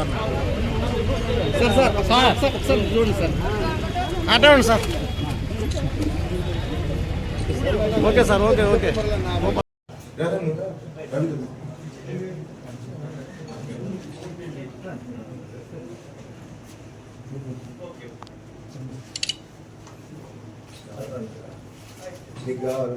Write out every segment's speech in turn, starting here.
Sir sir sir sir ఒకసారి చూడండి sir. అటండి sir. Okay sir okay okay. నీకు కావాలా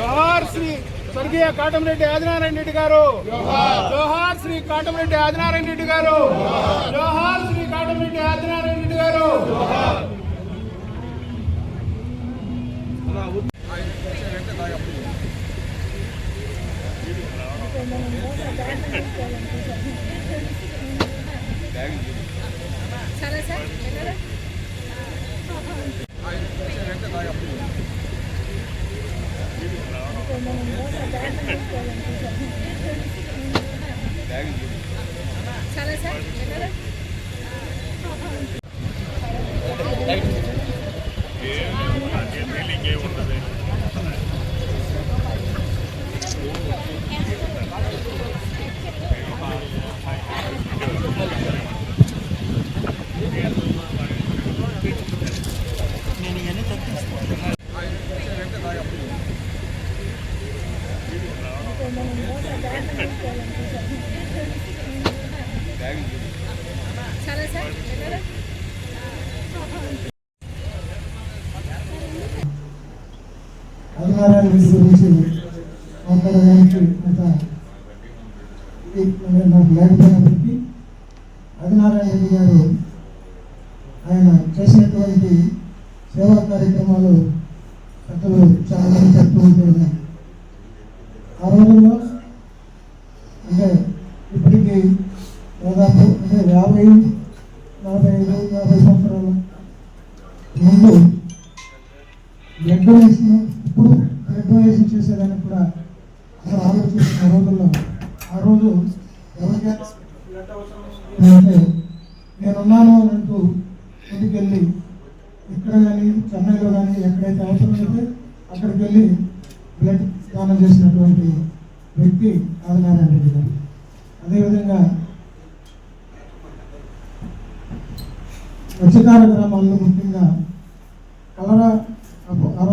జోహార్ శ్రీ స్వర్గీయ కాటమరెడ్డి ఆదినారాయణ రెడ్డి గారు. జోహార్ శ్రీ కాటమరెడ్డి ఆదినారాయణ రెడ్డి గారు. జోహార్ శ్రీ కాటమరెడ్డి ఆదినారాయణ రెడ్డి గారు. చాలా సార్ ఎక్కడ? చాలా సార్ ఎక్కడ చాలా సార్ ఎక్కడ అధికారాల గురించి మాట్లాడడానికి అంత ఇది నాకు లేకపోయినప్పటికీ ఆదినారాయణ రెడ్డి గారు ఆయన చేసినటువంటి సేవా కార్యక్రమాలు పెద్దలు చాలా చెప్తూ ఉంటూ ఆ రోజుల్లో అంటే ఇప్పటికీ దాదాపు అంటే యాభై నలభై ఐదు యాభై సంవత్సరాల ముందు ఎక్కడ వేసినా ఇప్పుడు బ్లడ్ చేసేదానికి కూడా అసలు ఆలోచిస్తున్న రోజుల్లో ఆ రోజు ఎవరికైనా నేనున్నాను అని అంటూ ముందుకెళ్ళి ఇక్కడ కానీ చెన్నైలో కానీ ఎక్కడైతే అవసరం అక్కడికి వెళ్ళి బ్లడ్ దానం చేసినటువంటి వ్యక్తి ఆదినారాయణ రెడ్డి గారు. అదేవిధంగా మత్స్యకార గ్రామాల్లో ముఖ్యంగా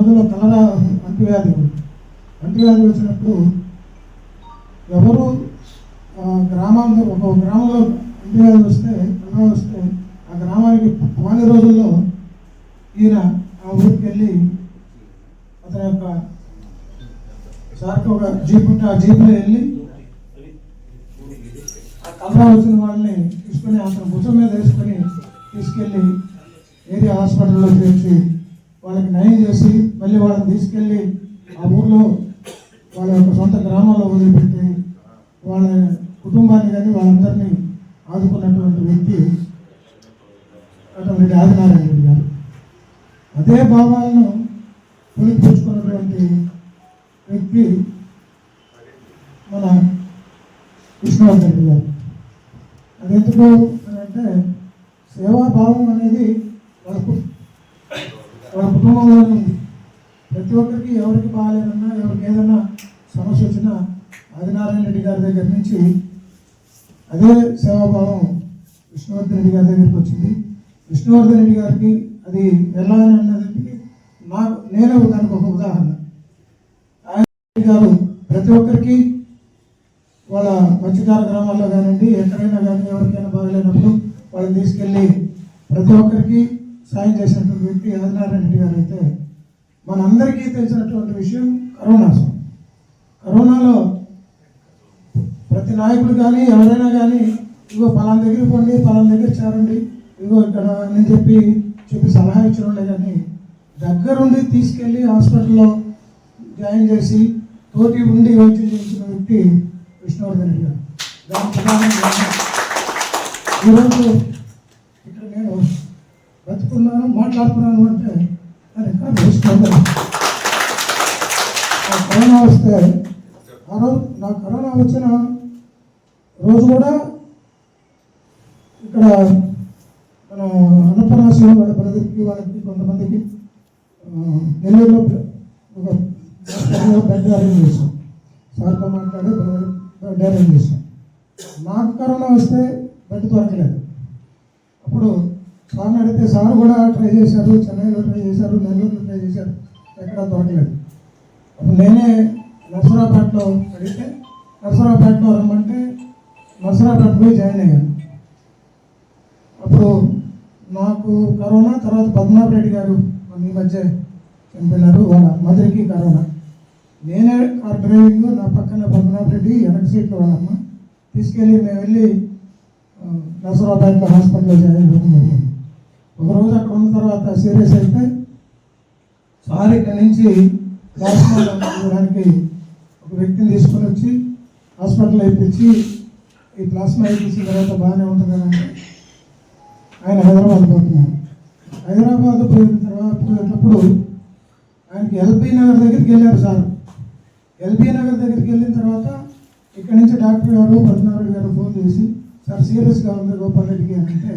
అప్పు- ఆ రోజుల్లో కలరా అంటువ్యాధి అంటువ్యాధి వచ్చినప్పుడు ఎవరు గ్రామంలో ఒక గ్రామంలో అంటువ్యాధి వస్తే కలరా వస్తే ఆ గ్రామానికి పోని రోజుల్లో ఈయన ఆ ఊరికి వెళ్ళి అతని యొక్క సార్కి ఒక జీప్ ఉంటే ఆ జీప్లో వెళ్ళి ఆ కలరా వచ్చిన వాళ్ళని తీసుకొని అతను భుజం మీద వేసుకొని తీసుకెళ్ళి ఏరియా హాస్పిటల్లో చేర్చి వాళ్ళకి నయం చేసి మళ్ళీ వాళ్ళని తీసుకెళ్ళి ఆ ఊర్లో వాళ్ళ యొక్క సొంత గ్రామాల్లో వదిలిపెట్టి వాళ్ళ కుటుంబాన్ని కానీ వాళ్ళందరినీ ఆదుకున్నటువంటి వ్యక్తి అటువంటి ఆదినారాయణ రెడ్డి గారు. అదే భావాలను పులిపించుకున్నటువంటి వ్యక్తి మన కృష్ణవర్ధన్ రెడ్డి గారు. అది ఎందుకు అంటే సేవాభావం అనేది వాళ్ళ ఉంది ప్రతి ఒక్కరికి ఎవరికి బాగాలేదన్నా ఎవరికి ఏదైనా సమస్య వచ్చినా ఆదినారాయణ రెడ్డి గారి దగ్గర నుంచి అదే సేవాభావం విష్ణువర్ధన్ రెడ్డి గారి దగ్గరికి వచ్చింది. విష్ణువర్ధన్ రెడ్డి గారికి అది ఎలా అని అన్నది నాకు నేనే దానికి ఒక ఉదాహరణ. ఆయన గారు ప్రతి ఒక్కరికి వాళ్ళ మత్స్యకార గ్రామాల్లో కానివ్వండి ఎక్కడైనా కానీ ఎవరికైనా బాగలేనప్పుడు వాళ్ళని తీసుకెళ్ళి ప్రతి ఒక్కరికి సాయం చేసినటువంటి వ్యక్తి ఆదినారాయణ రెడ్డి గారు అయితే మనందరికీ తెలిసినటువంటి విషయం కరోనా అసలు. కరోనాలో ప్రతి నాయకుడు కానీ ఎవరైనా కానీ ఇగో పలానా దగ్గర పోండి పలానా దగ్గర చేరండి ఇగో ఇక్కడ అని చెప్పి చెప్పి సలహా ఇచ్చిన కానీ దగ్గరుండి తీసుకెళ్ళి హాస్పిటల్లో జాయిన్ చేసి తోటి ఉండి వైద్యం చేసిన వ్యక్తి విష్ణువర్ధన్ రెడ్డి గారు దాని ఈరోజు బ్రతుకున్నాను మాట్లాడుతున్నాను అంటే అది కాదు విష్ణువర్ధన్ ఆ కరోనా వస్తే ఆ రోజు నా కరోనా వచ్చిన రోజు కూడా ఇక్కడ మన అన్నపరాశి వాళ్ళ బ్రదర్కి వాళ్ళకి కొంతమందికి నెల్లూరులో ఒక బెడ్ అరేంజ్ చేశాం. సార్తో మాట్లాడి బెడ్ అరేంజ్ చేశాం. నాకు కరోనా వస్తే బెడ్ దొరకలేదు. అప్పుడు సార్ని అడిగితే సార్ కూడా ట్రై చేశారు చెన్నైలో ట్రై చేశారు నెల్లూరులో ట్రై చేశారు. ఎక్కడ దొరకలేదు. అప్పుడు నేనే నర్సరాపేటలో అడిగితే నర్సరాపేటలో రమ్మంటే నర్సరాపేట పోయి జాయిన్ అయ్యాను. అప్పుడు నాకు కరోనా తర్వాత పద్మనాభ రెడ్డి గారు ఈ మధ్య చనిపోయినారు వాళ్ళ మధురికి కరోనా. నేనే కార్ డ్రైవింగ్ నా పక్కన పద్మనాభ రెడ్డి వెనక సీట్లో వాళ్ళమ్మ తీసుకెళ్ళి మేము వెళ్ళి ఆ, హాస్పిటల్లో జాయిన్ అవ్వడం ఒక రోజు అక్కడ ఉన్న తర్వాత సీరియస్ అయితే సార్ ఇక్కడి నుంచి ప్లాస్మా ఒక వ్యక్తిని తీసుకొని వచ్చి హాస్పిటల్ అయిపించి ఈ ప్లాస్మా అయిపించిన తర్వాత బాగానే ఉంటుందని ఆయన హైదరాబాద్ పోతున్నారు. హైదరాబాద్ పోయిన తర్వాత పోయినప్పుడు ఆయనకి ఎల్బీ నగర్ దగ్గరికి వెళ్ళారు సార్. ఎల్బీ నగర్ దగ్గరికి వెళ్ళిన తర్వాత ఇక్కడి నుంచి డాక్టర్ గారు పద్మనాభరెడ్డి గారు ఫోన్ చేసి సార్ సీరియస్గా ఉంది గోపాల్ రెడ్డికి అంటే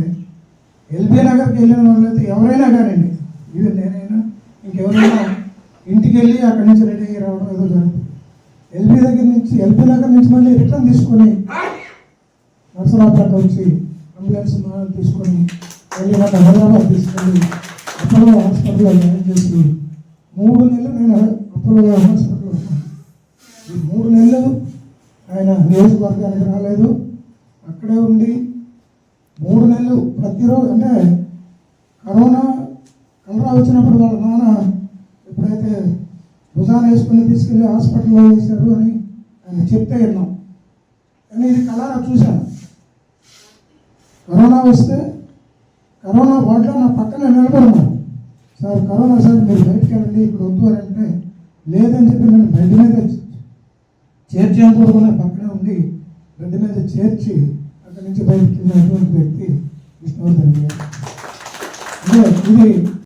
ఎల్బీ నగర్కి వెళ్ళిన వాళ్ళైతే ఎవరైనా కానివ్వండి. ఇది నేనైనా ఇంకెవరైనా ఇంటికి వెళ్ళి అక్కడి నుంచి రెడీ అయ్యి రావడం ఏదో జరుగుతుంది. ఎల్బీ దగ్గర నుంచి ఎల్బీ నగర్ నుంచి మళ్ళీ రిటర్న్ తీసుకొని నర్సరాపేట వచ్చి అంబులెన్స్ తీసుకొని వెళ్ళి నాకు హైదరాబాద్ తీసుకెళ్ళి అపోలో హాస్పిటల్లో జాయిన్ చేసి మూడు నెలలు నేను అపోలో హాస్పిటల్లో ఉన్నాను. ఈ మూడు నెలలు ఆయన నియోజకవర్గానికి రాలేదు. అక్కడే ఉండి మూడు నెలలు ప్రతిరోజు అంటే కరోనా కలరా వచ్చినప్పుడు వాళ్ళ నాన్న ఎప్పుడైతే భుజాన వేసుకుని తీసుకెళ్ళి హాస్పిటల్లో వేశారు అని ఆయన చెప్తే విన్నాం. కానీ ఇది కలరా చూశాను కరోనా వస్తే కరోనా వాటిలో నా పక్కన నిలబడినాను సార్ కరోనా సార్ మీరు బయటకు వెళ్ళండి ఇప్పుడు వద్దు అని అంటే లేదని చెప్పి నేను బెడ్ మీద చేర్చేంత వరకు పక్కనే ఉండి బెడ్ మీద చేర్చి అక్కడి నుంచి బయటకు వెళ్ళినటువంటి వ్యక్తి విష్ణువర్ధన్ గారు. ఇది